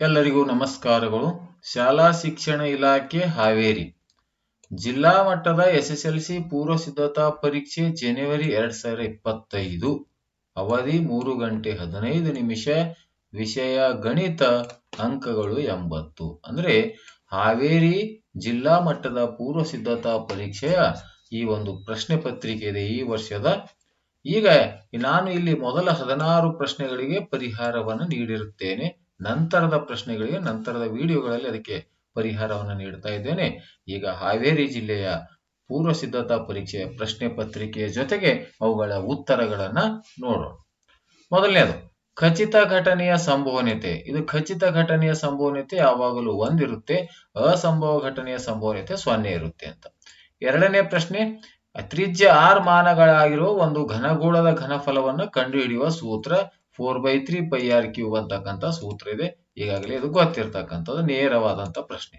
ಎಲ್ಲರಿಗೂ ನಮಸ್ಕಾರಗಳು. ಶಾಲಾ ಶಿಕ್ಷಣ ಇಲಾಖೆ, ಹಾವೇರಿ. ಜಿಲ್ಲಾ ಮಟ್ಟದ ಎಸ್ ಎಸ್ ಎಲ್ ಸಿ ಪೂರ್ವ ಸಿದ್ಧತಾ ಪರೀಕ್ಷೆ ಜನವರಿ ಎರಡ್ ಸಾವಿರದ ಇಪ್ಪತ್ತೈದು. ಅವಧಿ ಮೂರು ಗಂಟೆ ಹದಿನೈದು ನಿಮಿಷ. ವಿಷಯ ಗಣಿತ ಅಂಕಗಳು ಎಂಬತ್ತು. ಅಂದ್ರೆ ಹಾವೇರಿ ಜಿಲ್ಲಾ ಮಟ್ಟದ ಪೂರ್ವ ಸಿದ್ಧತಾ ಪರೀಕ್ಷೆಯ ಈ ಒಂದು ಪ್ರಶ್ನೆ ಪತ್ರಿಕೆ ಇದೆ ಈ ವರ್ಷದ. ಈಗ ನಾನು ಇಲ್ಲಿ ಮೊದಲ ಹದಿನಾರು ಪ್ರಶ್ನೆಗಳಿಗೆ ಪರಿಹಾರವನ್ನು ನೀಡಿರುತ್ತೇನೆ. ನಂತರದ ಪ್ರಶ್ನೆಗಳಿಗೆ, ನಂತರದ ವಿಡಿಯೋಗಳಲ್ಲಿ ಅದಕ್ಕೆ ಪರಿಹಾರವನ್ನು ನೀಡ್ತಾ ಇದ್ದೇನೆ. ಈಗ ಹಾವೇರಿ ಜಿಲ್ಲೆಯ ಪೂರ್ವ ಸಿದ್ಧತಾ ಪರೀಕ್ಷೆಯ ಪ್ರಶ್ನೆ ಪತ್ರಿಕೆಯ ಜೊತೆಗೆ ಅವುಗಳ ಉತ್ತರಗಳನ್ನ ನೋಡೋಣ. ಮೊದಲನೇದು, ಖಚಿತ ಘಟನೆಯ ಸಂಭವನೀಯತೆ. ಇದು ಖಚಿತ ಘಟನೆಯ ಸಂಭವನೀಯತೆ ಯಾವಾಗಲೂ ಒಂದಿರುತ್ತೆ, ಅಸಂಭವ ಘಟನೆಯ ಸಂಭವನೀಯತೆ ಸೊನ್ನೆ ಇರುತ್ತೆ ಅಂತ. ಎರಡನೇ ಪ್ರಶ್ನೆ, ತ್ರಿಜ್ಯ ಆರ್ ಮಾನಗಳಾಗಿರುವ ಒಂದು ಘನಗೋಳದ ಘನಫಲವನ್ನು ಕಂಡುಹಿಡಿಯುವ ಸೂತ್ರ four by three pi R cube ಅಂತಕ್ಕಂಥ ಸೂತ್ರ ಇದೆ. ಈಗಾಗಲೇ ಇದು ಗೊತ್ತಿರ್ತಕ್ಕಂಥದ್ದು ನೇರವಾದಂತ ಪ್ರಶ್ನೆ.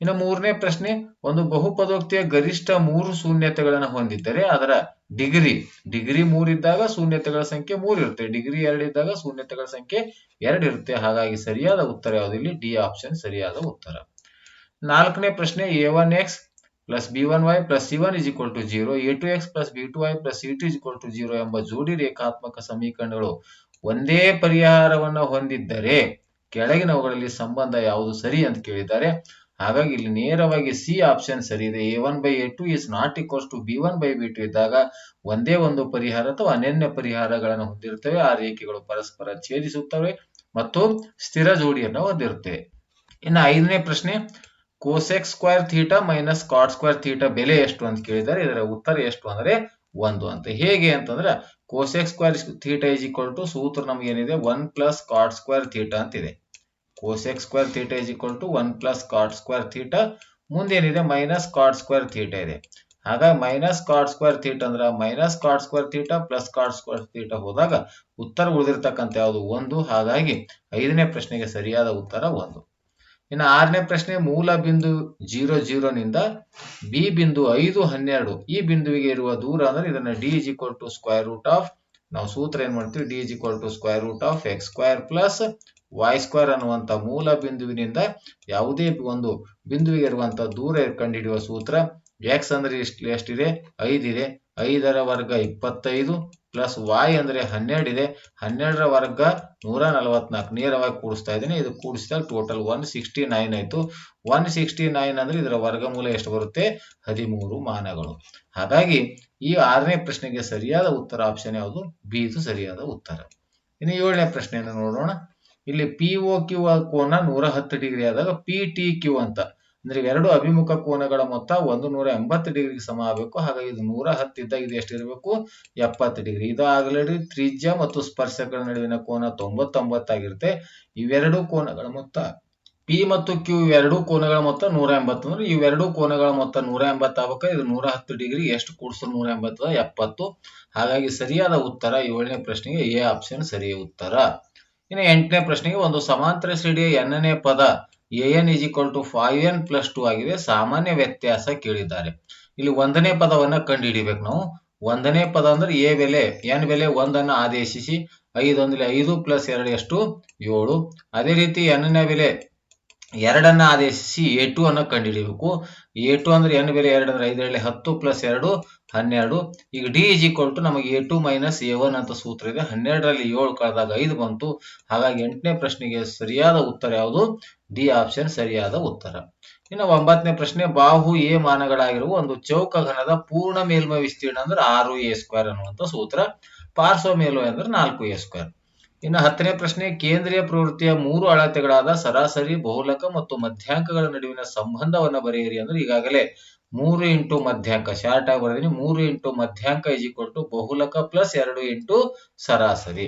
ಇನ್ನು ಮೂರನೇ ಪ್ರಶ್ನೆ, ಒಂದು ಬಹುಪದೋಕ್ತಿಯ ಗರಿಷ್ಠ ಮೂರು ಶೂನ್ಯತೆಗಳನ್ನು ಹೊಂದಿದ್ದರೆ ಅದರ ಡಿಗ್ರಿ ಡಿಗ್ರಿ ಮೂರಿದ್ದಾಗ ಶೂನ್ಯತೆಗಳ ಸಂಖ್ಯೆ ಮೂರು ಇರುತ್ತೆ. ಡಿಗ್ರಿ ಎರಡಿದ್ದಾಗ ಶೂನ್ಯತೆಗಳ ಸಂಖ್ಯೆ ಎರಡು ಇರುತ್ತೆ. ಹಾಗಾಗಿ ಸರಿಯಾದ ಉತ್ತರ ಯಾವುದು ಇಲ್ಲಿ? ಡಿ ಆಪ್ಷನ್ ಸರಿಯಾದ ಉತ್ತರ. ನಾಲ್ಕನೇ ಪ್ರಶ್ನೆ, A one X plus B one Y plus C one is equal to zero, A two X plus B two Y plus C two is equal to zero ಎಂಬ ಜೋಡಿ ರೇಖಾತ್ಮಕ ಸಮೀಕರಣಗಳು ಒಂದೇ ಪರಿಹಾರವನ್ನ ಹೊಂದಿದ್ದರೆ ಕೆಳಗಿನವುಗಳಲ್ಲಿ ಸಂಬಂಧ ಯಾವುದು ಸರಿ ಅಂತ ಕೇಳಿದ್ದಾರೆ. ಹಾಗಾಗಿ ಇಲ್ಲಿ ನೇರವಾಗಿ ಸಿ ಆಪ್ಷನ್ ಸರಿ ಇದೆ. A one by A two is not equals to B one by B two ಇದ್ದಾಗ ಒಂದೇ ಒಂದು ಪರಿಹಾರ ಅಥವಾ ಅನನ್ಯ ಪರಿಹಾರಗಳನ್ನು ಹೊಂದಿರುತ್ತವೆ. ಆ ರೇಖೆಗಳು ಪರಸ್ಪರ ಛೇದಿಸುತ್ತವೆ ಮತ್ತು ಸ್ಥಿರ ಜೋಡಿಯನ್ನು ಹೊಂದಿರುತ್ತೆ. ಇನ್ನು ಐದನೇ ಪ್ರಶ್ನೆ cosec square theta minus cot square theta ಬೆಲೆ ಎಷ್ಟು ಅಂತ ಕೇಳಿದ್ದಾರೆ. ಇದರ ಉತ್ತರ ಎಷ್ಟು ಅಂದ್ರೆ ಒಂದು. ಅಂತ ಹೇಗೆ ಅಂತಂದ್ರೆ cosec square theta is equal to ಸೂತ್ರ ನಮಗೇನಿದೆ? One plus cot square theta ಅಂತಿದೆ. Cosec square theta is equal to one plus cot square theta ಮುಂದೇನಿದೆ? Minus cot square theta ಇದೆ. ಹಾಗಾಗಿ ಮೈನಸ್ ಕಾಟ್ ಸ್ಕ್ವೇರ್ ಥೀಟಾ ಅಂದ್ರೆ minus cot square theta plus cot square theta ಹೋದಾಗ ಉತ್ತರ ಉಳಿದಿರ್ತಕ್ಕಂಥ ಯಾವುದು? ಒಂದು. ಹಾಗಾಗಿ ಐದನೇ ಪ್ರಶ್ನೆಗೆ ಸರಿಯಾದ ಉತ್ತರ ಒಂದು. ಇನ್ನು ಆರನೇ ಪ್ರಶ್ನೆ, ಮೂಲ ಬಿಂದು ಜೀರೋ ಜೀರೋನಿಂದ ಬಿ ಬಿಂದು ಐದು ಹನ್ನೆರಡು. ಈ ಬಿಂದುವಿಗೆ ಇರುವ ದೂರ ಅಂದ್ರೆ ಇದನ್ನ D is equal to square root of, ನಾವು ಸೂತ್ರ ಏನ್ ಮಾಡ್ತೀವಿ? D is equal to square root of X square plus Y square ಅನ್ನುವಂತ ಮೂಲ ಬಿಂದುವಿನಿಂದ ಯಾವುದೇ ಒಂದು ಬಿಂದುವಿಗೆ ಇರುವಂತಹ ದೂರ ಕಂಡುಹಿಡಿಯುವ ಸೂತ್ರ. ಎಕ್ಸ್ ಅಂದ್ರೆ ಎಷ್ಟು, ಎಷ್ಟಿದೆ? ಐದಿದೆ. ಐದರ ವರ್ಗ ಇಪ್ಪತ್ತೈದು ಪ್ಲಸ್ ವಾಯ್ ಅಂದ್ರೆ ಹನ್ನೆರಡಿದೆ ಹನ್ನೆರಡರ ವರ್ಗ ನೂರ ನಲವತ್ನಾಲ್ಕು. ನೇರವಾಗಿ ಕೂಡಿಸ್ತಾ ಇದ್ದೀನಿ. ಇದು ಕೂಡಿಸಿದಾಗ ಟೋಟಲ್ ಒನ್ ಸಿಕ್ಸ್ಟಿ ನೈನ್ ಆಯಿತು. ಒನ್ ಸಿಕ್ಸ್ಟಿ ನೈನ್ ಅಂದ್ರೆ ಇದರ ವರ್ಗಮೂಲ ಎಷ್ಟು ಬರುತ್ತೆ? ಹದಿಮೂರು ಮಾನಗಳು. ಹಾಗಾಗಿ ಈ ಆರನೇ ಪ್ರಶ್ನೆಗೆ ಸರಿಯಾದ ಉತ್ತರ ಆಪ್ಷನ್ ಯಾವುದು? ಬಿ ಇದು ಸರಿಯಾದ ಉತ್ತರ. ಇನ್ನು ಏಳನೇ ಪ್ರಶ್ನೆಯನ್ನು ನೋಡೋಣ. ಇಲ್ಲಿ ಪಿ ಒ ಕ್ಯೂ ಕೋನ ನೂರ ಹತ್ತು ಡಿಗ್ರಿ ಆದಾಗ ಪಿ ಟಿ ಕ್ಯೂ ಅಂತ. ಅಂದ್ರೆ ಎರಡು ಅಭಿಮುಖ ಕೋನಗಳ ಮೊತ್ತ ಒಂದು ನೂರ ಎಂಬತ್ತು ಡಿಗ್ರಿಗೆ ಸಮ ಆಗಬೇಕು. ಹಾಗಾಗಿ ಇದು ನೂರ ಹತ್ತಿದ್ದಾಗ ಇದು ಎಷ್ಟಿರಬೇಕು ಎಪ್ಪತ್ತು ಡಿಗ್ರಿ. ಇದು ಆಗಲೇ ತ್ರಿಜ್ಯ ಮತ್ತು ಸ್ಪರ್ಶಗಳ ನಡುವಿನ ಕೋನ ತೊಂಬತ್ತೊಂಬತ್ತಾಗಿರುತ್ತೆ ಇವೆರಡು ಕೋನಗಳ ಮೊತ್ತ. ಪಿ ಮತ್ತು ಕ್ಯೂ ಇವೆರಡು ಕೋನಗಳ ಮೊತ್ತ ನೂರ ಎಂಬತ್ತು. ಅಂದ್ರೆ ಇವೆರಡು ಕೋನಗಳ ಮೊತ್ತ ನೂರ ಎಂಬತ್ತು ಇದು ನೂರ ಹತ್ತು ಡಿಗ್ರಿ. ಎಷ್ಟು ಕೂಡಿಸಿದ್ರು ನೂರ ಎಂಬತ್ತು? ಎಪ್ಪತ್ತು. ಹಾಗಾಗಿ ಸರಿಯಾದ ಉತ್ತರ ಏಳನೇ ಪ್ರಶ್ನೆಗೆ ಎ ಆಪ್ಷನ್ ಸರಿಯ ಉತ್ತರ. ಇನ್ನು ಎಂಟನೇ ಪ್ರಶ್ನೆಗೆ ಒಂದು ಸಮಾಂತರ ಸಿಡಿಯ ಎನ್ನನೇ ಪದ A N is equal to five N plus two ಆಗಿದೆ ಸಾಮಾನ್ಯ ವ್ಯತ್ಯಾಸ ಕೇಳಿದ್ದಾರೆ. ಇಲ್ಲಿ ಒಂದನೇ ಪದವನ್ನ ಕಂಡುಹಿಡಿಬೇಕು ನಾವು. ಒಂದನೇ ಪದ ಅಂದ್ರೆ ಎ ಬೆಲೆ ಎನ್ ಬೆಲೆ ಒಂದನ್ನ ಆದೇಶಿಸಿ. ಐದು ಅಂದ್ರೆ ಐದು ಪ್ಲಸ್ ಎರಡು ಎಷ್ಟು? ಏಳು. ಅದೇ ರೀತಿ ಎನ್ನ ಬೆಲೆ ಎರಡನ್ನ ಆದೇಶಿಸಿ ಎ ಟು ಅನ್ನು ಕಂಡುಹಿಡಿಬೇಕು ಎ ಟು ಅಂದ್ರೆ ಎನ್ ಬೆಲೆ ಎರಡು ಅಂದ್ರೆ ಐದರಲ್ಲಿ ಹತ್ತು ಪ್ಲಸ್ ಎರಡು, ಹನ್ನೆರಡು. ಈಗ ಡಿ ಇಸ್ ಈಕ್ವಲ್ ಟು ನಮಗೆ A two minus A one ಅಂತ ಸೂತ್ರ ಇದೆ. ಹನ್ನೆರಡರಲ್ಲಿ ಏಳು ಕಳೆದಾಗ ಐದು ಬಂತು. ಹಾಗಾಗಿ ಎಂಟನೇ ಪ್ರಶ್ನೆಗೆ ಸರಿಯಾದ ಉತ್ತರ ಯಾವುದು? ಡಿ ಆಪ್ಷನ್ ಸರಿಯಾದ ಉತ್ತರ. ಇನ್ನು ಒಂಬತ್ತನೇ ಪ್ರಶ್ನೆ, ಬಾಹು ಎ ಮಾನಗಳಾಗಿರುವ ಒಂದು ಚೌಕ ಘನದ ಪೂರ್ಣ ಮೇಲ್ಮೈ ವಿಸ್ತೀರ್ಣ ಅಂದ್ರೆ ಆರು ಎ ಸ್ಕ್ವೇರ್ ಅನ್ನುವಂಥ ಸೂತ್ರ. ಪಾರ್ಶ್ವ ಮೇಲ್ಮೈ ಅಂದ್ರೆ ನಾಲ್ಕು ಎ ಸ್ಕ್ವೇರ್ ಇನ್ನು ಹತ್ತನೇ ಪ್ರಶ್ನೆ, ಕೇಂದ್ರೀಯ ಪ್ರವೃತ್ತಿಯ ಮೂರು ಅಳತೆಗಳಾದ ಸರಾಸರಿ, ಬಹುಲಕ ಮತ್ತು ಮಧ್ಯಾಂಕಗಳ ನಡುವಿನ ಸಂಬಂಧವನ್ನ ಬರೆಯಿರಿ ಅಂದ್ರೆ ಈಗಾಗಲೇ ಮೂರು ಇಂಟು ಮಧ್ಯಾಂಕ ಶಾರ್ಟ್ ಆಗಿ ಬರೆದಿನಿ. ಮೂರು ಇಂಟು ಮಧ್ಯಾಂಕ ಇಸ್ ಈಕ್ವಲ್ ಬಹುಲಕ ಪ್ಲಸ್ ಎರಡು ಇಂಟು ಸರಾಸರಿ.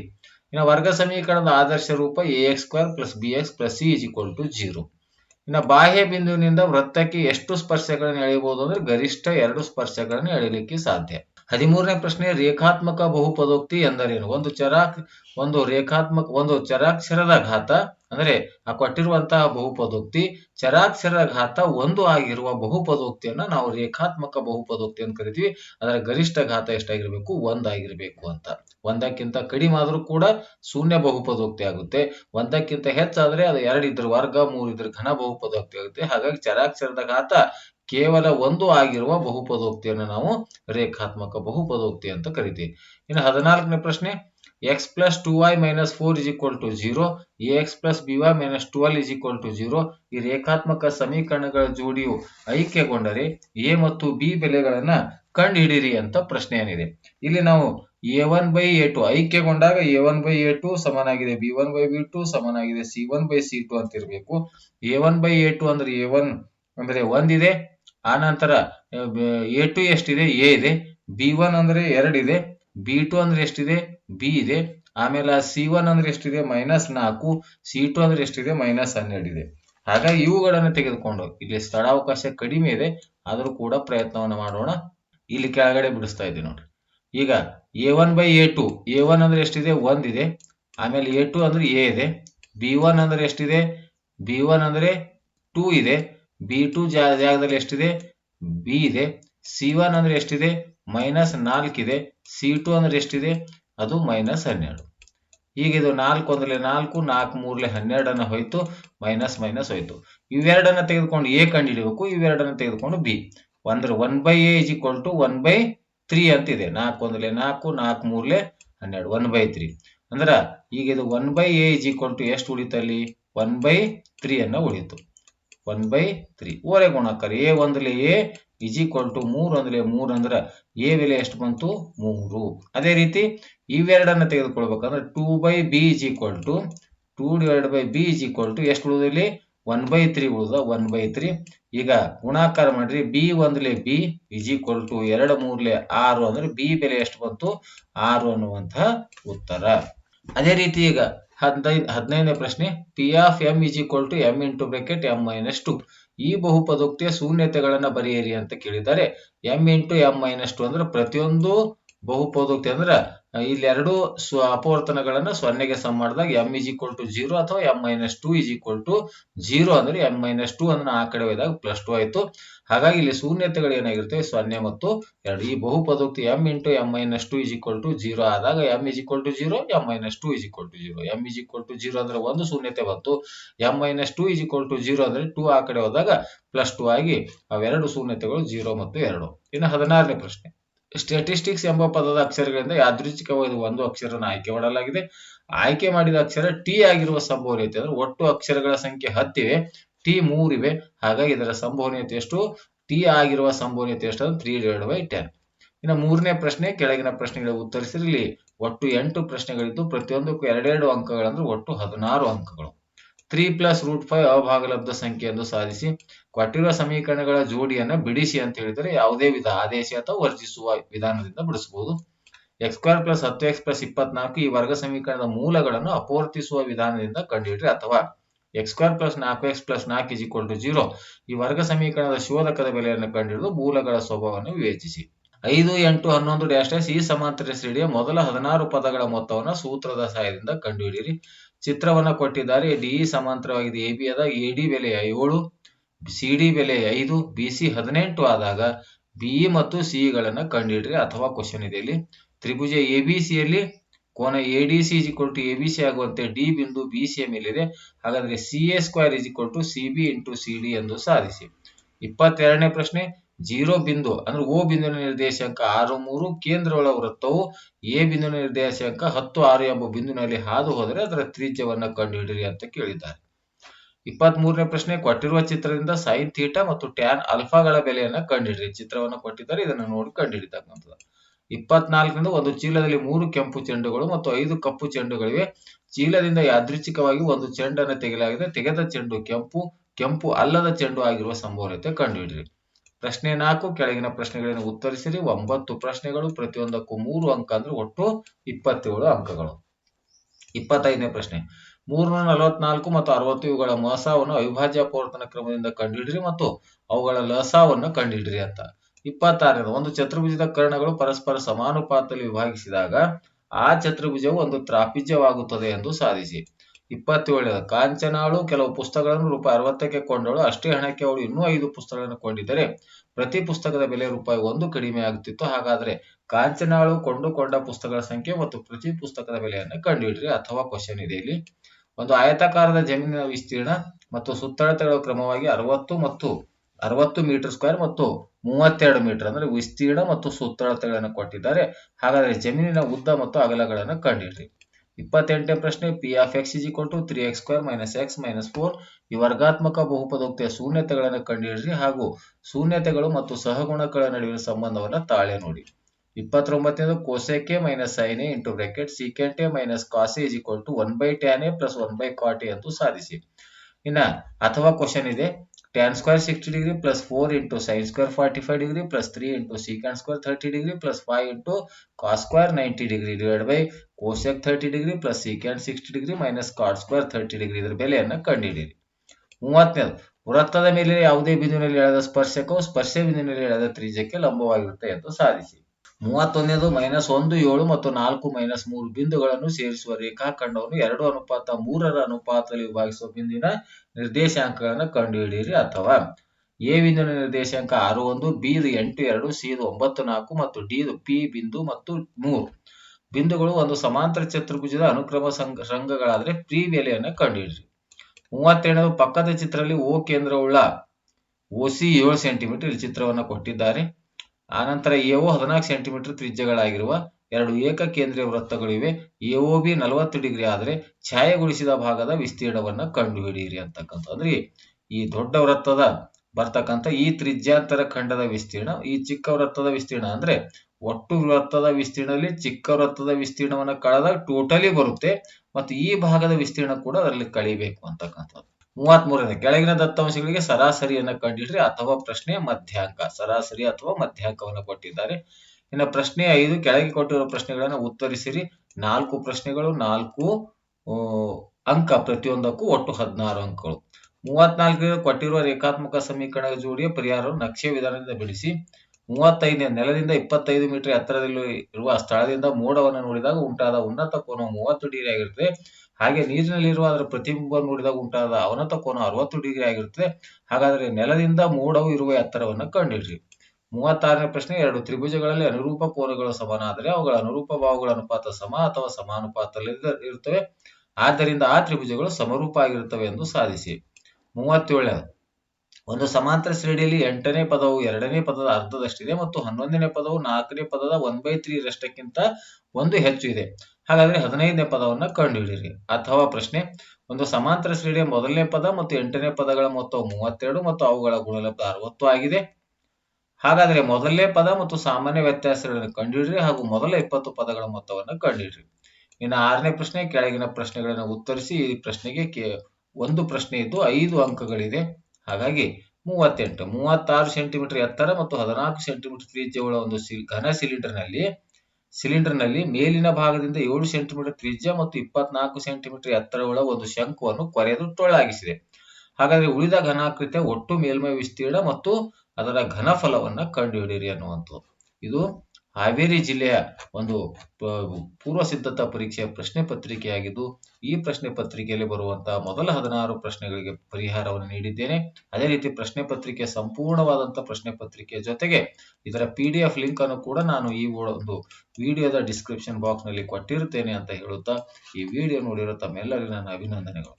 ಇನ್ನು ವರ್ಗ ಸಮೀಕರಣದ ಆದರ್ಶ ರೂಪ A X square plus B X plus C equal zero ಇನ್ನು ಬಾಹ್ಯ ಬಿಂದುವಿನಿಂದ ವೃತ್ತಕ್ಕೆ ಎಷ್ಟು ಸ್ಪರ್ಶಗಳನ್ನು ಎಳೆಯಬಹುದು ಅಂದ್ರೆ ಗರಿಷ್ಠ ಎರಡು ಸ್ಪರ್ಶಗಳನ್ನು ಎಳೆಯಲಿಕ್ಕೆ ಸಾಧ್ಯ. ಹದಿಮೂರನೇ ಪ್ರಶ್ನೆ, ರೇಖಾತ್ಮಕ ಬಹುಪದೋಕ್ತಿ ಎಂದರೇನು? ಒಂದು ಚರಾಕ್, ಒಂದು ರೇಖಾತ್ಮಕ, ಒಂದು ಚರಾಕ್ಷರದ ಘಾತ, ಅಂದ್ರೆ ಆ ಕೊಟ್ಟಿರುವಂತಹ ಬಹುಪದೋಕ್ತಿ ಚರಾಕ್ಷರ ಘಾತ ಒಂದು ಆಗಿರುವ ಬಹುಪದೋಕ್ತಿಯನ್ನ ನಾವು ರೇಖಾತ್ಮಕ ಬಹುಪದೋಕ್ತಿ ಅಂತ ಕರಿತೀವಿ. ಅದರ ಗರಿಷ್ಠ ಘಾತ ಎಷ್ಟಾಗಿರ್ಬೇಕು? ಒಂದಾಗಿರ್ಬೇಕು ಅಂತ. ಒಂದಕ್ಕಿಂತ ಕಡಿಮೆ ಆದರೂ ಕೂಡ ಶೂನ್ಯ ಬಹುಪದೋಕ್ತಿ ಆಗುತ್ತೆ. ಒಂದಕ್ಕಿಂತ ಹೆಚ್ಚಾದ್ರೆ ಅದು ಎರಡು ಇದ್ರ ವರ್ಗ, ಮೂರು ಇದ್ರ ಘನ ಬಹುಪದೋಕ್ತಿ ಆಗುತ್ತೆ. ಹಾಗಾಗಿ ಚರಾಕ್ಷರದ ಘಾತ ಕೇವಲ ಒಂದು ಆಗಿರುವ ಬಹುಪದೋಕ್ತಿಯನ್ನು ನಾವು ರೇಖಾತ್ಮಕ ಬಹುಪದೋಕ್ತಿ ಅಂತ ಕರಿತೀವಿ. ಇನ್ನು ಹದಿನಾಲ್ಕನೇ ಪ್ರಶ್ನೆ X plus two Y minus four is equal to zero A X plus B Y minus twelve is equal to zero ಈ ರೇಖಾತ್ಮಕ ಸಮೀಕರಣಗಳ ಜೋಡಿಯು ಐಕ್ಯಗೊಂಡರೆ ಎ ಮತ್ತು ಬಿ ಬೆಲೆಗಳನ್ನ ಕಂಡುಹಿಡಿಯಿರಿ ಅಂತ ಪ್ರಶ್ನೆ ಏನಿದೆ. ಇಲ್ಲಿ ನಾವು A one by A two ಐಕ್ಯಗೊಂಡಾಗ A one by A two ಸಮನಾಗಿದೆ B one by B two ಸಮನಾಗಿದೆ C one by C two ಅಂತ ಇರಬೇಕು. A one by A two ಅಂದ್ರೆ ಎ ಒನ್ ಅಂದ್ರೆ ಒಂದಿದೆ. ಆ ನಂತರ ಎ ಟು ಎಷ್ಟಿದೆ? ಎ ಇದೆ. ಬಿ ಒನ್ ಅಂದ್ರೆ ಎರಡಿದೆ ಬಿ ಟು ಅಂದ್ರೆ ಎಷ್ಟಿದೆ? ಬಿ ಇದೆ. ಆಮೇಲೆ ಸಿ ಒನ್ ಅಂದ್ರೆ ಎಷ್ಟಿದೆ? ಮೈನಸ್ ನಾಲ್ಕು. ಸಿ ಟು ಅಂದ್ರೆ ಎಷ್ಟಿದೆ? ಮೈನಸ್ ಹನ್ನೆರಡಿದೆ ಹಾಗಾಗಿ ಇವುಗಳನ್ನು ತೆಗೆದುಕೊಂಡು ಇಲ್ಲಿ ಸ್ಥಳಾವಕಾಶ ಕಡಿಮೆ ಇದೆ. ಆದರೂ ಕೂಡ ಪ್ರಯತ್ನವನ್ನು ಮಾಡೋಣ. ಇಲ್ಲಿ ಕೆಳಗಡೆ ಬಿಡಿಸ್ತಾ ಇದ್ದೀವಿ ನೋಡಿ ಈಗ A one by A two A one ಅಂದ್ರೆ ಎಷ್ಟಿದೆ? ಒಂದಿದೆ ಆಮೇಲೆ ಎ ಟು ಅಂದ್ರೆ ಎ ಇದೆ. ಬಿ ಒನ್ ಅಂದ್ರೆ ಎಷ್ಟಿದೆ? ಬಿ ಒನ್ ಅಂದ್ರೆ ಟೂ ಇದೆ. ಬಿ ಟು ಜಾಗದಲ್ಲಿ ಎಷ್ಟಿದೆ? ಬಿ ಇದೆ. ಸಿ ಒನ್ ಅಂದ್ರೆ ಎಷ್ಟಿದೆ? ಮೈನಸ್ ನಾಲ್ಕಿದೆ ಸಿ ಟು ಅಂದ್ರೆ ಎಷ್ಟಿದೆ? ಅದು ಮೈನಸ್ ಹನ್ನೆರಡು. ಈಗ ಇದು ನಾಲ್ಕು ಅಂದ್ರೆ ನಾಲ್ಕು ನಾಲ್ಕು ಮೂರ್ಲೆ ಹನ್ನೆರಡನ್ನ ಹೋಯ್ತು ಮೈನಸ್ ಮೈನಸ್ ಹೋಯ್ತು. ಇವೆರಡನ್ನ ತೆಗೆದುಕೊಂಡು ಎ ಕಂಡಿಡಿಬೇಕು ಇವೆರಡನ್ನ ತೆಗೆದುಕೊಂಡು ಬಿ ಅಂದ್ರೆ one by A is equal to one by three ಅಂತಿದೆ. ನಾಲ್ಕು ಅಂದ್ರೆ ನಾಲ್ಕು ನಾಲ್ಕು ಮೂರ್ಲೆ ಹನ್ನೆರಡು. ಒನ್ ಬೈ ತ್ರೀ ಅಂದ್ರ, ಈಗ ಇದು one by A is equal to ಎಷ್ಟು ಉಳಿತಲ್ಲಿ ಒನ್ ಬೈ ತ್ರೀ ಅನ್ನ ಉಳಿತು. ಒನ್ ಬೈ ತ್ರೀ ಓರೆ ಗುಣಾಕಾರ, ಎ ಒಂದಲೆ ಎ ಇಸ್ ಈಕ್ವಲ್ ಟು ಮೂರು ಅಂದ್ರೆ ಮೂರು ಅಂದ್ರೆ ಎ ಬೆಲೆ ಎಷ್ಟು ಬಂತು? ಮೂರು. ಅದೇ ರೀತಿ ಇವೆರಡನ್ನ ತೆಗೆದುಕೊಳ್ಬೇಕಂದ್ರೆ two by B is equal to two divide by B is equal to ಎಷ್ಟು ಉಳಿದಿಲ್ಲಿ ಒನ್ ಬೈ ತ್ರೀ ಉಳಿದ ಒನ್ ಬೈ ತ್ರೀ ಈಗ ಗುಣಾಕಾರ ಮಾಡ್ರಿ ಬಿ ಒಂದ್ಲೆ ಬಿ ಇಸ್ ಈಕ್ವಲ್ ಟು ಎರಡು ಮೂರ್ಲೆ ಆರು ಅಂದ್ರೆ ಬಿ ಬೆಲೆ ಎಷ್ಟು ಬಂತು? ಆರು ಅನ್ನುವಂತಹ ಉತ್ತರ. ಅದೇ ರೀತಿ ಈಗ ಹದಿನೈದು ಹದಿನೈದನೇ ಪ್ರಶ್ನೆ P of M is equal to M into bracket M minus two ಈ ಬಹುಪದೋಕ್ತಿಯ ಶೂನ್ಯತೆಗಳನ್ನ ಬರೆಯಿರಿ ಅಂತ ಕೇಳಿದ್ದಾರೆ. M into M minus two ಅಂದ್ರೆ ಪ್ರತಿಯೊಂದು ಬಹುಪದೋಕ್ತಿ ಅಂದ್ರೆ ಇಲ್ಲಿ ಎರಡು ಸ್ವ ಅಪವರ್ತನಗಳನ್ನ ಸೊನ್ನೆಗೆ ಸಮ ಮಾಡಿದಾಗ M is equal to zero ಅಥವಾ M minus two is equal to zero ಅಂದ್ರೆ ಎಂ ಮೈನಸ್ ಟು ಅಂದ್ರೆ ಆ ಕಡೆ ಹೋದಾಗ ಪ್ಲಸ್ ಟು ಆಯ್ತು. ಹಾಗಾಗಿ ಇಲ್ಲಿ ಶೂನ್ಯತೆಗಳು ಏನಾಗಿರ್ತವೆ? ಸೊನ್ನೆ ಮತ್ತು ಎರಡು. ಈ ಬಹುಪದೋಕ್ತಿ M into M minus two is equal to zero ಆದಾಗ M is equal to zero M minus two is equal to zero M is equal to zero ಅಂದ್ರೆ ಒಂದು ಶೂನ್ಯತೆ ಬಂತು. M minus two is equal to zero ಅಂದ್ರೆ two ಆ ಕಡೆ ಹೋದಾಗ plus two ಆಗಿ ಅವೆರಡು ಶೂನ್ಯತೆಗಳು ಜೀರೋ ಮತ್ತು ಎರಡು. ಇನ್ನು ಹದಿನಾರನೇ ಪ್ರಶ್ನೆ. ಸ್ಟ್ಯಾಟಿಸ್ಟಿಕ್ಸ್ ಎಂಬ ಪದದ ಅಕ್ಷರಗಳಿಂದ ಯಾದೃಚ್ಛಿಕವಾಗಿ ಒಂದು ಅಕ್ಷರನ ಆಯ್ಕೆ ಮಾಡಲಾಗಿದೆ. ಆಯ್ಕೆ ಮಾಡಿದ ಅಕ್ಷರ ಟಿ ಆಗಿರುವ ಸಂಭವನೀಯತೆ ಅಂದ್ರೆ ಒಟ್ಟು ಅಕ್ಷರಗಳ ಸಂಖ್ಯೆ ಹತ್ತಿವೆ ಟಿ ಮೂರಿವೆ ಹಾಗಾಗಿ ಇದರ ಸಂಭವನೀಯತೆ ಎಷ್ಟು? ಟಿ ಆಗಿರುವ ಸಂಭವನೀಯತೆ ಎಷ್ಟು ಅಂದ್ರೆ ತ್ರೀ ಡಿವೈಡ್ ಬೈ ಟೆನ್ ಇನ್ನು ಮೂರನೇ ಪ್ರಶ್ನೆ, ಕೆಳಗಿನ ಪ್ರಶ್ನೆಗಳಿಗೆ ಉತ್ತರಿಸಿರಲಿ. ಒಟ್ಟು ಎಂಟು ಪ್ರಶ್ನೆಗಳಿದ್ದು ಪ್ರತಿಯೊಂದಕ್ಕೂ ಎರಡೆರಡು ಅಂಕಗಳಂದ್ರೆ ಒಟ್ಟು ಹದಿನಾರು ಅಂಕಗಳು. ತ್ರೀ ಪ್ಲಸ್ ರೂಟ್ ಫೈವ್ ಅಭಾಗಲಬ್ಧ ಸಂಖ್ಯೆಯನ್ನು ಸಾಧಿಸಿ ಕೊಟ್ಟಿರುವ ಸಮೀಕರಣಗಳ ಜೋಡಿಯನ್ನ ಬಿಡಿಸಿ ಅಂತ ಹೇಳಿದರೆ ಯಾವುದೇ ವಿಧ ಆದೇಶ ಅಥವಾ ವರ್ಜಿಸುವ ವಿಧಾನದಿಂದ ಬಿಡಿಸಬಹುದು. ಎಕ್ಸ್ ಸ್ಕ್ವೇರ್ ಪ್ಲಸ್ ಹತ್ತು ಎಕ್ಸ್ ಪ್ಲಸ್ ಇಪ್ಪತ್ನಾಲ್ಕು ಈ ವರ್ಗ ಸಮೀಕರಣದ ಮೂಲಗಳನ್ನು ಅಪವರ್ತಿಸುವ ವಿಧಾನದಿಂದ ಕಂಡುಹಿಡಿರಿ ಅಥವಾ ಎಕ್ಸ್ ಸ್ಕ್ವೇರ್ ಪ್ಲಸ್ ನಾಲ್ಕು ಎಕ್ಸ್ ಪ್ಲಸ್ ನಾಲ್ಕು ಇಸ್ ಈಕ್ವಲ್ ಟು ಜೀರೋ ಈ ವರ್ಗ ಸಮೀಕರಣದ ಶೋಧಕದ ಬೆಲೆಯನ್ನು ಕಂಡುಹಿಡಿದು ಮೂಲಗಳ ಸ್ವಭಾವವನ್ನು ವಿವೇಚಿಸಿ. ಐದು, ಎಂಟು, ಹನ್ನೊಂದು, ಡ್ಯಾಶ್ ಡ್ಯಾಶ್ ಈ ಸಮಾಂತರ ಶ್ರೇಣಿಯ ಮೊದಲ ಹದಿನಾರು ಪದಗಳ ಮೊತ್ತವನ್ನು ಸೂತ್ರದ ಸಹಾಯದಿಂದ ಕಂಡುಹಿಡಿಯಿರಿ. ಚಿತ್ರವನ್ನ ಕೊಟ್ಟಿದ್ದಾರೆ. ಡಿ ಸಮಾಂತರವಾಗಿದೆ. ಎ ಬಿ ಆದಾಗ ಎ ಡಿ ಬೆಲೆ ಏಳು, ಸಿ ಡಿ ಬೆಲೆ ಐದು, ಬಿ ಸಿ ಹದಿನೆಂಟು ಆದಾಗ ಬಿ ಮತ್ತು ಸಿ ಗಳನ್ನ ಕಂಡುಹಿಡ್ರಿ ಅಥವಾ ಕ್ವಶನ್ ಇದೆ ಇಲ್ಲಿ. ತ್ರಿಭುಜ ಎ ಬಿ ಸಿಯಲ್ಲಿ ಕೋನ A D C is equal to A B C ಆಗುವಂತೆ ಡಿ ಬಿಂದು ಬಿ ಸಿ ಮೇಲಿದೆ. ಹಾಗಾದ್ರೆ C A square to C B into C D ಎಂದು ಸಾಧಿಸಿ. ಇಪ್ಪತ್ತೆರಡನೇ ಪ್ರಶ್ನೆ ಜೀರೋ ಬಿಂದು ಅಂದ್ರೆ ಓ ಬಿಂದುವಿನ ನಿರ್ದೇಶಾಂಕ ಆರು ಮೂರು ಕೇಂದ್ರಗಳ ವೃತ್ತವು ಎ ಬಿಂದುವಿನ ನಿರ್ದೇಶಾಂಕ ಹತ್ತು ಆರು ಎಂಬ ಬಿಂದುವಿನಲ್ಲಿ ಹಾದು ಹೋದರೆ ಅದರ ತ್ರಿಜ್ಯವನ್ನು ಕಂಡುಹಿಡಿಯಿರಿ ಅಂತ ಕೇಳಿದ್ದಾರೆ. ಇಪ್ಪತ್ತ್ ಮೂರನೇ ಪ್ರಶ್ನೆ, ಕೊಟ್ಟಿರುವ ಚಿತ್ರದಿಂದ ಸೈನ್ ಥೀಟಾ ಮತ್ತು ಟ್ಯಾನ್ ಅಲ್ಫಾಗಳ ಬೆಲೆಯನ್ನು ಕಂಡುಹಿಡಿರಿ ಚಿತ್ರವನ್ನು ಕೊಟ್ಟಿದ್ದಾರೆ, ಇದನ್ನು ನೋಡಿ ಕಂಡುಹಿಡಿತಕ್ಕಂಥದ್ದು. ಇಪ್ಪತ್ನಾಲ್ಕರಿಂದ ಒಂದು ಚೀಲದಲ್ಲಿ ಮೂರು ಕೆಂಪು ಚೆಂಡುಗಳು ಮತ್ತು ಐದು ಕಪ್ಪು ಚೆಂಡುಗಳಿವೆ. ಚೀಲದಿಂದ ಯಾದೃಚ್ಛಿಕವಾಗಿ ಒಂದು ಚೆಂಡನ್ನು ತೆಗೆಯಲಾಗಿದೆ. ತೆಗೆದ ಚೆಂಡು ಕೆಂಪು ಕೆಂಪು ಅಲ್ಲದ ಚೆಂಡು ಆಗಿರುವ ಸಂಭವನೀಯತೆ ಕಂಡುಹಿಡಿಯಿರಿ. ಪ್ರಶ್ನೆ ನಾಲ್ಕು, ಕೆಳಗಿನ ಪ್ರಶ್ನೆಗಳನ್ನು ಉತ್ತರಿಸಿರಿ. ಒಂಬತ್ತು ಪ್ರಶ್ನೆಗಳು, ಪ್ರತಿಯೊಂದಕ್ಕೂ ಮೂರು ಅಂಕ ಅಂದ್ರೆ ಒಟ್ಟು ಇಪ್ಪತ್ತೇಳು ಅಂಕಗಳು. ಇಪ್ಪತ್ತೈದನೇ ಪ್ರಶ್ನೆ. ಮೂರ್ನೂರ ನಲವತ್ನಾಲ್ಕು ಮತ್ತು ಅರವತ್ತು ಇವುಗಳ ಮಸಾವನ್ನು ಅವಿಭಾಜ್ಯ ಅಪವರ್ತನ ಕ್ರಮದಿಂದ ಕಂಡುಹಿಡಿರಿ ಮತ್ತು ಅವುಗಳ ಲಸಾವನ್ನು ಕಂಡುಹಿಡಿರಿ ಅಂತ. ಇಪ್ಪತ್ತಾರನೇ ಒಂದು ಚತುರ್ಭುಜದ ಕರ್ಣಗಳು ಪರಸ್ಪರ ಸಮಾನುಪಾತದಲ್ಲಿ ವಿಭಾಗಿಸಿದಾಗ ಆ ಚತುರ್ಭುಜವು ಒಂದು ತ್ರಾಪಿಜ್ಯವಾಗುತ್ತದೆ ಎಂದು ಸಾಧಿಸಿ. ಇಪ್ಪತ್ತೇಳನೇದು ಕಾಂಚನಾಳು ಕೆಲವು ಪುಸ್ತಕಗಳನ್ನು ರೂಪಾಯಿ ಅರವತ್ತಕ್ಕೆ ಕೊಂಡಳು ಅಷ್ಟೇ ಹಣಕ್ಕೆ ಅವಳು ಇನ್ನೂ ಐದು ಪುಸ್ತಕಗಳನ್ನು ಕೊಂಡಿದ್ದರೆ ಪ್ರತಿ ಪುಸ್ತಕದ ಬೆಲೆ ರೂಪಾಯಿ ಒಂದು ಕಡಿಮೆ ಆಗುತ್ತಿತ್ತು. ಹಾಗಾದ್ರೆ ಕಾಂಚನಾಳು ಕೊಂಡುಕೊಂಡ ಪುಸ್ತಕಗಳ ಸಂಖ್ಯೆ ಮತ್ತು ಪ್ರತಿ ಪುಸ್ತಕದ ಬೆಲೆಯನ್ನು ಕಂಡುಹಿಡ್ರಿ ಅಥವಾ ಕ್ವಶನ್ ಇದೆ ಇಲ್ಲಿ. ಒಂದು ಆಯತಾಕಾರದ ಜಮೀನಿನ ವಿಸ್ತೀರ್ಣ ಮತ್ತು ಸುತ್ತಳತೆಗಳ ಕ್ರಮವಾಗಿ ಅರವತ್ತು ಮತ್ತು ಅರವತ್ತು ಮೀಟರ್ ಸ್ಕ್ವೇರ್ ಮತ್ತು ಮೂವತ್ತೆರಡು ಮೀಟರ್ ಅಂದ್ರೆ ವಿಸ್ತೀರ್ಣ ಮತ್ತು ಸುತ್ತಳತೆಗಳನ್ನು ಕೊಟ್ಟಿದ್ದಾರೆ. ಹಾಗಾದ್ರೆ ಜಮೀನಿನ ಉದ್ದ ಮತ್ತು ಅಗಲಗಳನ್ನು ಕಂಡುಹಿಡ್ರಿ ಇಪ್ಪತ್ತೆಂಟನೇ ಪ್ರಶ್ನೆ P of x is to three x square minus x minus four ಈ ವರ್ಗಾತ್ಮಕ ಬಹುಪದೋಕ್ತಿಯ ಶೂನ್ಯತೆಗಳನ್ನು ಕಂಡುಹಿಡಿಯಿರಿ ಹಾಗೂ ಶೂನ್ಯತೆಗಳು ಮತ್ತು ಸಹಗುಣಕಗಳ ನಡುವಿನ ಸಂಬಂಧವನ್ನು ತಾಳೆ ನೋಡಿ. ಇಪ್ಪತ್ತೊಂಬತ್ತನೇದು cosec minus sine A into bracket secant A minus cos is equal to one by tan A plus one by cot A ಎಂದು ಸಾಧಿಸಿ. ಇನ್ನ ಅಥವಾ ಕ್ವಶನ್ ಇದೆ. Tan square sixty degree plus four into sine square forty five degree plus three into secant square thirty degree plus five into cos square ninety degree divide by cosec thirty degree plus secant sixty degree minus cot square thirty degree ಇದರ ಬೆಲೆಯನ್ನು ಕಂಡುಹಿಡಿಯಿರಿ ಮೂವತ್ತನೇದು, ವೃತ್ತದ ಮೇಲೆ ಯಾವುದೇ ಬಿಂದುವಿನಲ್ಲಿ ಎಳೆದ ಸ್ಪರ್ಶಕವು ಸ್ಪರ್ಶ ಬಿಂದುವಿನಲ್ಲಿ ಎಳೆದ ತ್ರಿಜ್ಯಕ್ಕೆ ಲಂಬವಾಗಿರುತ್ತೆ ಎಂದು ಸಾಧಿಸಿ. ಮೂವತ್ತೊಂದನೇದು ಮೈನಸ್ ಒಂದು, ಏಳು ಮತ್ತು ನಾಲ್ಕು ಮೈನಸ್ ಮೂರು ಬಿಂದುಗಳನ್ನು ಸೇರಿಸುವ ರೇಖಾಖಂಡವನ್ನು ಎರಡು ಅನುಪಾತ ಮೂರರ ಅನುಪಾತದಲ್ಲಿ ವಿಭಾಗಿಸುವ ಬಿಂದಿನ ನಿರ್ದೇಶಾಂಕಗಳನ್ನು ಕಂಡುಹಿಡಿಯಿರಿ ಅಥವಾ. ಎ ಬಿಂದುವಿನ ನಿರ್ದೇಶಾಂಕ ಆರು ಒಂದು, ಬಿ ಇದು ಎಂಟು, ಎರಡು, ಸಿ ಇದು ಒಂಬತ್ತು, ನಾಲ್ಕು ಮತ್ತು ಡಿ ಪಿ ಬಿಂದು ಮತ್ತು ಮೂರು. ಬಿಂದುಗಳು ಒಂದು ಸಮಾಂತರ ಚತುರ್ಭುಜದ ಅನುಕ್ರಮ ಸಂಘ ರಂಗಗಳಾದರೆ ಪ್ರಿ ಬೆಲೆಯನ್ನು ಕಂಡುಹಿಡಿಯಿರಿ. ಮೂವತ್ತೆರಡನೇದು ಪಕ್ಕದ ಚಿತ್ರದಲ್ಲಿ ಓ ಕೇಂದ್ರವುಳ್ಳ ಓಸಿ ಏಳು ಸೆಂಟಿಮೀಟರ್ ಚಿತ್ರವನ್ನು ಕೊಟ್ಟಿದ್ದಾರೆ. ಆನಂತರ ಎಒ ಹದಿನಾಲ್ಕು ಸೆಂಟಿಮೀಟರ್ ತ್ರಿಜ್ಯಗಳಾಗಿರುವ ಎರಡು ಏಕಕೇಂದ್ರೀಯ ವೃತ್ತಗಳಿವೆ. ಎಒ ಬಿ ನಲವತ್ತು ಡಿಗ್ರಿ ಆದರೆ ಛಾಯೆಗೊಳಿಸಿದ ಭಾಗದ ವಿಸ್ತೀರ್ಣವನ್ನು ಕಂಡುಹಿಡಿಯಿರಿ ಅಂತಕ್ಕಂಥ ಅಂದ್ರೆ ಈ ದೊಡ್ಡ ವೃತ್ತದ ಬರ್ತಕ್ಕಂಥ ಈ ತ್ರಿಜ್ಯಾಂತರ ಖಂಡದ ವಿಸ್ತೀರ್ಣ, ಈ ಚಿಕ್ಕ ವೃತ್ತದ ವಿಸ್ತೀರ್ಣ ಅಂದ್ರೆ ಒಟ್ಟು ವೃತ್ತದ ವಿಸ್ತೀರ್ಣದಲ್ಲಿ ಚಿಕ್ಕ ವೃತ್ತದ ವಿಸ್ತೀರ್ಣವನ್ನು ಕಳೆದಾಗ ಟೋಟಲಿ ಬರುತ್ತೆ. ಮತ್ತು ಈ ಭಾಗದ ವಿಸ್ತೀರ್ಣ ಕೂಡ ಅದರಲ್ಲಿ ಕಳಿಬೇಕು ಅಂತಕ್ಕಂಥದ್ದು. ಮೂವತ್ತ್ ಮೂರನೇ ಕೆಳಗಿನ ದತ್ತಾಂಶಗಳಿಗೆ ಸರಾಸರಿಯನ್ನು ಕಂಡಿಡ್ರಿ ಅಥವಾ ಪ್ರಶ್ನೆ ಮಧ್ಯಾಂಕ. ಸರಾಸರಿ ಅಥವಾ ಮಧ್ಯಾಂಕವನ್ನು ಕೊಟ್ಟಿದ್ದಾರೆ. ಇನ್ನು ಪ್ರಶ್ನೆ ಐದು, ಕೆಳಗೆ ಕೊಟ್ಟಿರುವ ಪ್ರಶ್ನೆಗಳನ್ನು ಉತ್ತರಿಸಿರಿ. ನಾಲ್ಕು ಪ್ರಶ್ನೆಗಳು, ನಾಲ್ಕು ಅಂಕ, ಪ್ರತಿಯೊಂದಕ್ಕೂ ಒಟ್ಟು ಹದಿನಾರು ಅಂಕಗಳು. ಮೂವತ್ನಾಲ್ಕರಿಂದ ಕೊಟ್ಟಿರುವ ರೇಖಾತ್ಮಕ ಸಮೀಕರಣ ಜೋಡಿಯ ಪರಿಹಾರವನ್ನು ನಕ್ಷೆ ವಿಧಾನದಿಂದ ಬಿಡಿಸಿ. ಮೂವತ್ತೈದನೇ ನೆಲದಿಂದ ಇಪ್ಪತ್ತೈದು ಮೀಟರ್ ಎತ್ತರದಲ್ಲಿ ಇರುವ ಸ್ಥಳದಿಂದ ಮೋಡವನ್ನು ನೋಡಿದಾಗ ಉಂಟಾದ ಉನ್ನತ ಕೋನ ಮೂವತ್ತು ಡಿಗ್ರಿ ಆಗಿರುತ್ತದೆ. ಹಾಗೆ ನೀರಿನಲ್ಲಿರುವ ಅದರ ಪ್ರತಿಬಿಂಬ ನೋಡಿದಾಗ ಉಂಟಾದ ಅವನತ ಕೋನ ಅರವತ್ತು ಡಿಗ್ರಿ ಆಗಿರುತ್ತದೆ. ಹಾಗಾದರೆ ನೆಲದಿಂದ ಮೋಡವು ಇರುವ ಎತ್ತರವನ್ನು ಕಂಡುಹಿಡ್ರಿ ಮೂವತ್ತಾರನೇ ಪ್ರಶ್ನೆ, ಎರಡು ತ್ರಿಭುಜಗಳಲ್ಲಿ ಅನುರೂಪ ಕೋನಗಳು ಸಮನಾದರೆ ಅವುಗಳ ಅನುರೂಪ ಭಾವಗಳ ಅನುಪಾತ ಸಮ ಅಥವಾ ಸಮಾನುಪಾತದಲ್ಲಿ ಇರುತ್ತವೆ. ಆದ್ದರಿಂದ ಆ ತ್ರಿಭುಜಗಳು ಸಮರೂಪ ಆಗಿರುತ್ತವೆ ಎಂದು ಸಾಧಿಸಿ. ಮೂವತ್ತೇಳನೇದು ಒಂದು ಸಮಾಂತರ ಶ್ರೇಣಿಯಲ್ಲಿ ಎಂಟನೇ ಪದವು ಎರಡನೇ ಪದದ ಅರ್ಧದಷ್ಟಿದೆ ಮತ್ತು ಹನ್ನೊಂದನೇ ಪದವು ನಾಲ್ಕನೇ ಪದದ ಒನ್ ಬೈ ತ್ರೀ ರಷ್ಟಕ್ಕಿಂತ ಒಂದು ಹೆಚ್ಚು ಇದೆ. ಹಾಗಾದ್ರೆ ಹದಿನೈದನೇ ಪದವನ್ನ ಕಂಡುಹಿಡಿಯಿರಿ. ಅಥವಾ ಪ್ರಶ್ನೆ, ಒಂದು ಸಮಾಂತರ ಶ್ರೇಣಿಯ ಮೊದಲನೇ ಪದ ಮತ್ತು ಎಂಟನೇ ಪದಗಳ ಮೊತ್ತವು ಮೂವತ್ತೆರಡು ಮತ್ತು ಅವುಗಳ ಗುಣಲಬ್ಧ ಅರವತ್ತು ಆಗಿದೆ. ಹಾಗಾದ್ರೆ ಮೊದಲನೇ ಪದ ಮತ್ತು ಸಾಮಾನ್ಯ ವ್ಯತ್ಯಾಸಗಳನ್ನು ಕಂಡುಹಿಡಿಯಿರಿ ಹಾಗೂ ಮೊದಲ ಇಪ್ಪತ್ತು ಪದಗಳ ಮೊತ್ತವನ್ನು ಕಂಡುಹಿಡಿಯಿರಿ. ಇನ್ನು ಆರನೇ ಪ್ರಶ್ನೆ, ಕೆಳಗಿನ ಪ್ರಶ್ನೆಗಳನ್ನು ಉತ್ತರಿಸಿ ಈ ಪ್ರಶ್ನೆಗೆ ಒಂದು ಪ್ರಶ್ನೆ ಇದ್ದು ಐದು ಅಂಕಗಳಿದೆ. ಹಾಗಾಗಿ ಮೂವತ್ತೆಂಟು, ಮೂವತ್ತಾರು ಸೆಂಟಿಮೀಟರ್ ಎತ್ತರ ಮತ್ತು ಹದಿನಾಲ್ಕು ಸೆಂಟಿಮೀಟರ್ ತ್ರಿಜ್ಯವುಳ್ಳ ಒಂದು ಘನ ಸಿಲಿಂಡರ್ನಲ್ಲಿ ಸಿಲಿಂಡರ್ನಲ್ಲಿ ಸಿಲಿಂಡರ್ನಲ್ಲಿ ಮೇಲಿನ ಭಾಗದಿಂದ ಏಳು ಸೆಂಟಿಮೀಟರ್ ತ್ರಿಜ್ಯ ಮತ್ತು ಇಪ್ಪತ್ನಾಲ್ಕು ಸೆಂಟಿಮೀಟರ್ ಎತ್ತರವುಳ್ಳ ಒಂದು ಶಂಕುವನ್ನು ಕೊರೆದು ಟೊಳ್ಳಾಗಿಸಿದೆ. ಹಾಗಾದ್ರೆ ಉಳಿದ ಘನಾಕೃತಿಯ ಒಟ್ಟು ಮೇಲ್ಮೈ ವಿಸ್ತೀರ್ಣ ಮತ್ತು ಅದರ ಘನಫಲವನ್ನ ಕಂಡುಹಿಡಿಯಿರಿ ಅನ್ನುವಂಥದ್ದು ಇದು ಹಾವೇರಿ ಜಿಲ್ಲೆಯ ಒಂದು ಪೂರ್ವ ಸಿದ್ಧತಾ ಪರೀಕ್ಷೆಯ ಪ್ರಶ್ನೆ ಪತ್ರಿಕೆಯಾಗಿದ್ದು, ಈ ಪ್ರಶ್ನೆ ಪತ್ರಿಕೆಯಲ್ಲಿ ಬರುವಂತಹ ಮೊದಲ ಹದಿನಾರು ಪ್ರಶ್ನೆಗಳಿಗೆ ಪರಿಹಾರವನ್ನು ನೀಡಿದ್ದೇನೆ. ಅದೇ ರೀತಿ ಪ್ರಶ್ನೆ ಪತ್ರಿಕೆ ಸಂಪೂರ್ಣವಾದಂತಹ ಪ್ರಶ್ನೆ ಪತ್ರಿಕೆಯ ಜೊತೆಗೆ ಇದರ ಪಿ ಡಿ ಎಫ್ ಲಿಂಕ್ ಅನ್ನು ಕೂಡ ನಾನು ಈ ಒಂದು ವಿಡಿಯೋದ ಡಿಸ್ಕ್ರಿಪ್ಷನ್ ಬಾಕ್ಸ್ನಲ್ಲಿ ಕೊಟ್ಟಿರುತ್ತೇನೆ ಅಂತ ಹೇಳುತ್ತಾ, ಈ ವಿಡಿಯೋ ನೋಡಿರೋ ತಮ್ಮೆಲ್ಲರಿಗೂ ನನ್ನ ಅಭಿನಂದನೆಗಳು.